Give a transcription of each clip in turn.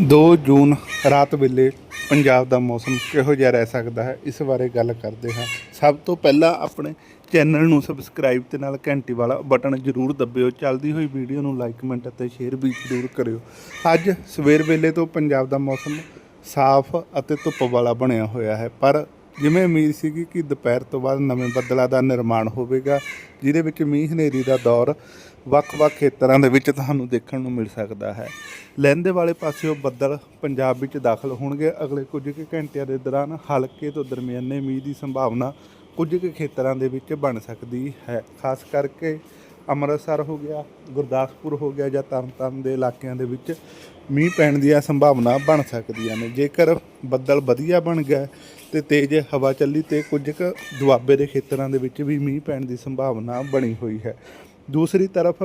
2 ਜੂਨ ਰਾਤ ਵੇਲੇ ਪੰਜਾਬ ਦਾ ਮੌਸਮ ਕਿਹੋ ਜਿਹਾ ਰਹਿ ਸਕਦਾ ਹੈ? ਇਸ ਬਾਰੇ ਗੱਲ ਕਰਦੇ ਹਾਂ। ਸਭ ਤੋਂ ਪਹਿਲਾਂ ਆਪਣੇ ਚੈਨਲ ਨੂੰ ਸਬਸਕ੍ਰਾਈਬ ਤੇ ਨਾਲ ਘੰਟੀ ਵਾਲਾ ਬਟਨ ਜ਼ਰੂਰ ਦੱਬਿਓ। ਚੱਲਦੀ ਹੋਈ ਵੀਡੀਓ ਨੂੰ ਲਾਈਕ ਕਮੈਂਟ ਅਤੇ ਸ਼ੇਅਰ ਵੀ ਜ਼ਰੂਰ ਕਰਿਓ। ਅੱਜ ਸਵੇਰ ਵੇਲੇ ਤੋਂ ਪੰਜਾਬ ਦਾ ਮੌਸਮ ਸਾਫ਼ ਅਤੇ ਧੁੱਪ ਵਾਲਾ ਬਣਿਆ ਹੋਇਆ ਹੈ। ਪਰ ਜਿਵੇਂ ਉਮੀਦ ਸੀਗੀ ਕਿ ਦੁਪਹਿਰ ਤੋਂ ਬਾਅਦ ਨਵੇਂ ਬੱਦਲਾਂ ਦਾ ਨਿਰਮਾਣ ਹੋਵੇਗਾ, ਜਿਹਦੇ ਵਿੱਚ ਮੀਂਹ ਹਨੇਰੀ ਦਾ ਦੌਰ ਵੱਖ-ਵੱਖ ਖੇਤਰਾਂ ਦੇ ਵਿੱਚ ਤੁਹਾਨੂੰ ਦੇਖਣ ਨੂੰ ਮਿਲ ਸਕਦਾ ਹੈ। ਲਹਿੰਦੇ ਵਾਲੇ ਪਾਸਿਓਂ ਬੱਦਲ ਪੰਜਾਬ ਵਿੱਚ ਦਾਖਲ ਹੋਣਗੇ। ਅਗਲੇ ਕੁਝ ਕੁ ਘੰਟਿਆਂ ਦੇ ਦੌਰਾਨ ਹਲਕੇ ਤੋਂ ਦਰਮਿਆਨੇ ਮੀਂਹ ਦੀ ਸੰਭਾਵਨਾ ਕੁਝ ਕੁ ਖੇਤਰਾਂ ਦੇ ਵਿੱਚ ਬਣ ਸਕਦੀ ਹੈ। ਖਾਸ ਕਰਕੇ ਅੰਮ੍ਰਿਤਸਰ ਹੋ ਗਿਆ, ਗੁਰਦਾਸਪੁਰ ਹੋ ਗਿਆ ਜਾਂ ਤਰਨਤਾਰਨ ਦੇ ਇਲਾਕਿਆਂ ਦੇ ਵਿੱਚ ਮੀਂਹ ਪੈਣ ਦੀਆਂ ਸੰਭਾਵਨਾ ਬਣ ਸਕਦੀਆਂ ਨੇ। ਜੇਕਰ ਬੱਦਲ ਵਧੀਆ ਬਣ ਗਿਆ ਤੇ ਤੇਜ਼ ਹਵਾ ਚੱਲੀ ਤੇ ਕੁਝ ਕੁ ਦੁਆਬੇ ਦੇ ਖੇਤਰਾਂ ਦੇ ਵਿੱਚ ਵੀ ਮੀਂਹ ਪੈਣ ਦੀ ਸੰਭਾਵਨਾ ਬਣੀ ਹੋਈ ਹੈ। ਦੂਸਰੀ ਤਰਫ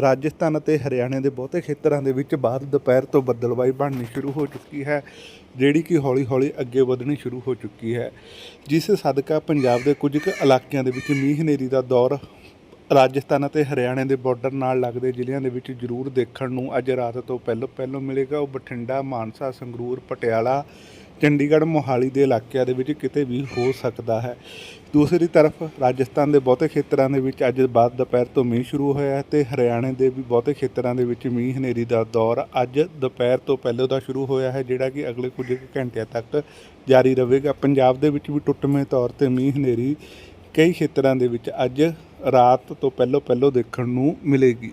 ਰਾਜਸਥਾਨ ਅਤੇ ਹਰਿਆਣੇ ਦੇ ਬਹੁਤੇ ਖੇਤਰਾਂ ਦੇ ਵਿੱਚ ਬਾਅਦ ਦੁਪਹਿਰ ਤੋਂ ਬੱਦਲਵਾਈ ਬਣਨੀ ਸ਼ੁਰੂ ਹੋ ਚੁੱਕੀ ਹੈ, ਜਿਹੜੀ ਕਿ ਹੌਲੀ-ਹੌਲੀ ਅੱਗੇ ਵਧਣੀ ਸ਼ੁਰੂ ਹੋ ਚੁੱਕੀ ਹੈ। ਜਿਸ ਸਦਕਾ ਪੰਜਾਬ ਦੇ ਕੁਝ ਕੁ ਇਲਾਕਿਆਂ ਦੇ ਵਿੱਚ ਮੀਂਹ ਹਨੇਰੀ ਦਾ ਦੌਰ ਰਾਜਸਥਾਨ ਅਤੇ ਹਰਿਆਣੇ ਦੇ ਬਾਰਡਰ ਨਾਲ ਲੱਗਦੇ ਜ਼ਿਲ੍ਹਿਆਂ ਦੇ ਵਿੱਚ ਜ਼ਰੂਰ ਦੇਖਣ ਨੂੰ ਅੱਜ ਰਾਤ ਤੋਂ ਪਹਿਲਾਂ ਪਹਿਲਾਂ ਮਿਲੇਗਾ। ਉਹ ਬਠਿੰਡਾ, ਮਾਨਸਾ, ਸੰਗਰੂਰ, ਪਟਿਆਲਾ ਚੰਡੀਗੜ੍ਹ ਮੋਹਾਲੀ ਦੇ ਇਲਾਕਿਆਂ ਦੇ ਵਿੱਚ ਕਿਤੇ ਵੀ ਹੋ ਸਕਦਾ ਹੈ। ਦੂਸਰੀ ਤਰਫ ਰਾਜਸਥਾਨ ਦੇ ਬਹੁਤੇ ਖੇਤਰਾਂ ਦੇ ਵਿੱਚ ਅੱਜ ਬਾਅਦ ਦੁਪਹਿਰ ਤੋਂ ਮੀਂਹ ਸ਼ੁਰੂ ਹੋਇਆ ਹੈ ਤੇ ਹਰਿਆਣੇ ਦੇ ਵੀ ਬਹੁਤੇ ਖੇਤਰਾਂ ਦੇ ਵਿੱਚ ਮੀਂਹ ਹਨੇਰੀ ਦਾ ਦੌਰ ਅੱਜ ਦੁਪਹਿਰ ਤੋਂ ਪਹਿਲਾਂ ਦਾ ਸ਼ੁਰੂ ਹੋਇਆ ਹੈ, ਜਿਹੜਾ ਕਿ ਅਗਲੇ ਕੁਝ ਕੁ ਘੰਟਿਆਂ ਤੱਕ ਜਾਰੀ ਰਹੇਗਾ। ਪੰਜਾਬ ਦੇ ਵਿੱਚ ਵੀ ਟੁੱਟਵੇਂ ਤੌਰ ਤੇ ਮੀਂਹ ਹਨੇਰੀ ਕਈ ਖੇਤਰਾਂ ਦੇ ਵਿੱਚ ਅੱਜ ਰਾਤ ਤੋਂ ਪਹਿਲਾਂ ਪਹਿਲਾਂ ਦੇਖਣ ਨੂੰ ਮਿਲੇਗੀ।